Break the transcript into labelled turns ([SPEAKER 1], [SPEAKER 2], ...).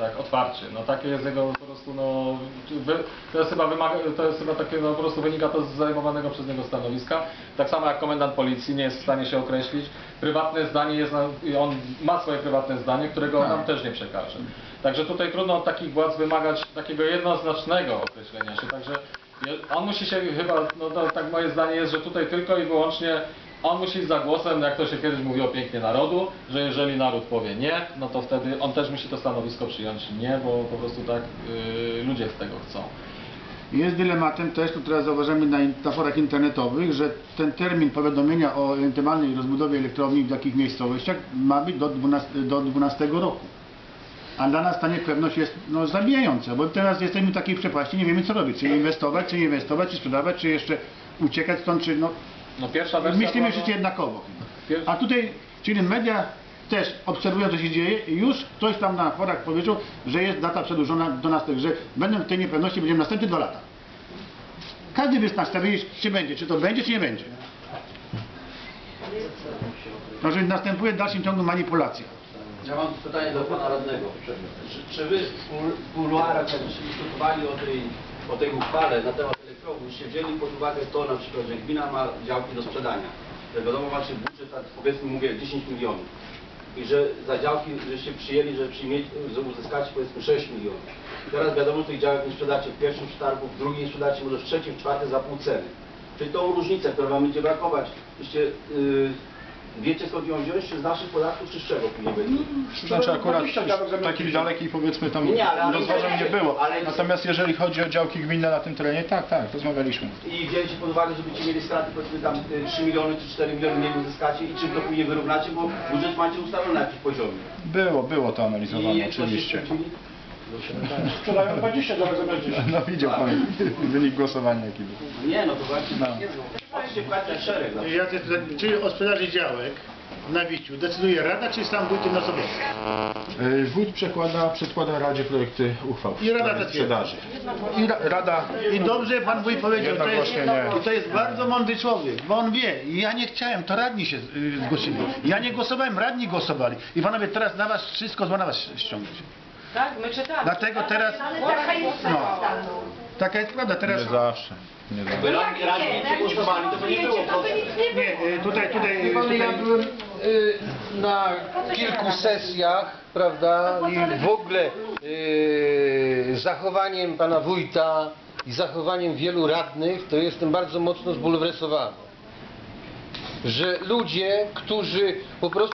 [SPEAKER 1] tak, otwarcie. No takie jest jego po prostu, no, wy, to jest chyba wymaga, to jest chyba takie, no po prostu wynika to z zajmowanego przez niego stanowiska. Tak samo jak komendant policji nie jest w stanie się określić. Prywatne zdanie jest, on ma swoje prywatne zdanie, którego nam też nie przekaże. Także tutaj trudno od takich władz wymagać takiego jednoznacznego określenia się, także on musi się chyba, no to, tak moje zdanie jest, że tutaj tylko i wyłącznie on musi iść za głosem, jak to się kiedyś mówiło pięknie narodu, że jeżeli naród powie nie, no to wtedy on też musi to stanowisko przyjąć nie, bo po prostu tak y, ludzie z tego chcą.
[SPEAKER 2] Jest dylematem też, to teraz zauważamy na, na forach internetowych, że ten termin powiadomienia o ewentualnej rozbudowie elektrowni w takich miejscowościach ma być do 12, do 12 roku. A dla nas ta niepewność jest no, zabijająca, bo teraz jesteśmy w takiej przepaści, nie wiemy co robić, czy inwestować, czy nie inwestować, czy sprzedawać, czy jeszcze uciekać stąd, czy no,
[SPEAKER 1] No pierwsza wersja
[SPEAKER 2] myślimy
[SPEAKER 1] była,
[SPEAKER 2] wszyscy jednakowo.
[SPEAKER 1] pier-
[SPEAKER 2] A tutaj, czyli media też obserwują co się dzieje i już ktoś tam na forach powiedział, że jest data przedłużona do następnego, że będą w tej niepewności będziemy następne dwa lata. Każdy by z nas czy będzie, czy to będzie, czy nie będzie. Także następuje w dalszym ciągu manipulacja.
[SPEAKER 3] Ja mam pytanie do pana radnego. Czy, czy wy w kuluarach, jak żeście dyskutowali o tej, o tej uchwale na temat się wzięli pod uwagę to na przykład, że gmina ma działki do sprzedania. Że wiadomo, macie budżet, powiedzmy mówię 10 milionów. I że za działki, żeście przyjęli, że, przyjmie, że uzyskacie powiedzmy 6 milionów. Teraz wiadomo, że tych działek nie sprzedacie w pierwszym przetargu, w drugim sprzedacie, może w trzecim, w czwartym za pół ceny. Czyli tą różnicę, która wam będzie brakować, byście, yy, wiecie skąd ją wziąć, czy z naszych podatków, czy z czego później będzie?
[SPEAKER 4] Znaczy akurat takich dalekich powiedzmy tam
[SPEAKER 3] Nie, ale-
[SPEAKER 4] rozważań nie było.
[SPEAKER 3] ale-
[SPEAKER 4] Natomiast jeżeli chodzi o działki gminne na tym terenie, tak, tak, rozmawialiśmy.
[SPEAKER 3] i wzięliście pod uwagę, że będziecie mieli straty powiedzmy tam y, 3 miliony czy 4 miliony nie uzyskacie i czym to później wyrównacie, bo budżet macie ustalony na jakimś poziomie.
[SPEAKER 4] Było, było to analizowane
[SPEAKER 3] I
[SPEAKER 4] oczywiście.
[SPEAKER 3] się skończyli?
[SPEAKER 5] Sprzedają 20 dolar zamiast 10.
[SPEAKER 4] No widział pan wynik głosowania jaki był.
[SPEAKER 3] Nie, no to właśnie
[SPEAKER 4] No.
[SPEAKER 3] szereg. No.
[SPEAKER 2] Ja czyli o sprzedaży działek na Wiciu decyduje Rada, czy sam wójt jednoosobowo?
[SPEAKER 4] Y, Wójt przekłada, przedkłada Radzie projekty uchwał
[SPEAKER 2] I Rada tak
[SPEAKER 4] sprzedaży. I ra, Rada
[SPEAKER 2] I dobrze pan wójt powiedział, to jest,
[SPEAKER 4] nie.
[SPEAKER 2] to jest bardzo mądry człowiek, bo on wie, ja nie chciałem, to radni się y, zgłosili. Ja nie głosowałem, radni głosowali. I panowie, teraz na was wszystko zła na was ściągnąć.
[SPEAKER 6] Tak, my czytamy.
[SPEAKER 2] Dlatego teraz,
[SPEAKER 7] Ale taka jest
[SPEAKER 2] No.
[SPEAKER 7] prawda.
[SPEAKER 2] taka jest prawda, teraz...
[SPEAKER 4] nie zawsze. Nie zawsze.
[SPEAKER 3] Radni, radni nie głosowali, to by nie było
[SPEAKER 7] to by nic nie było.
[SPEAKER 2] Nie, y, tutaj, tutaj,
[SPEAKER 8] Wie pan,
[SPEAKER 2] tutaj...
[SPEAKER 8] ja byłem y, na kilku sesjach, prawda, i w ogóle y, zachowaniem pana wójta i zachowaniem wielu radnych, to jestem bardzo mocno zbulwersowany. Że ludzie, którzy po prostu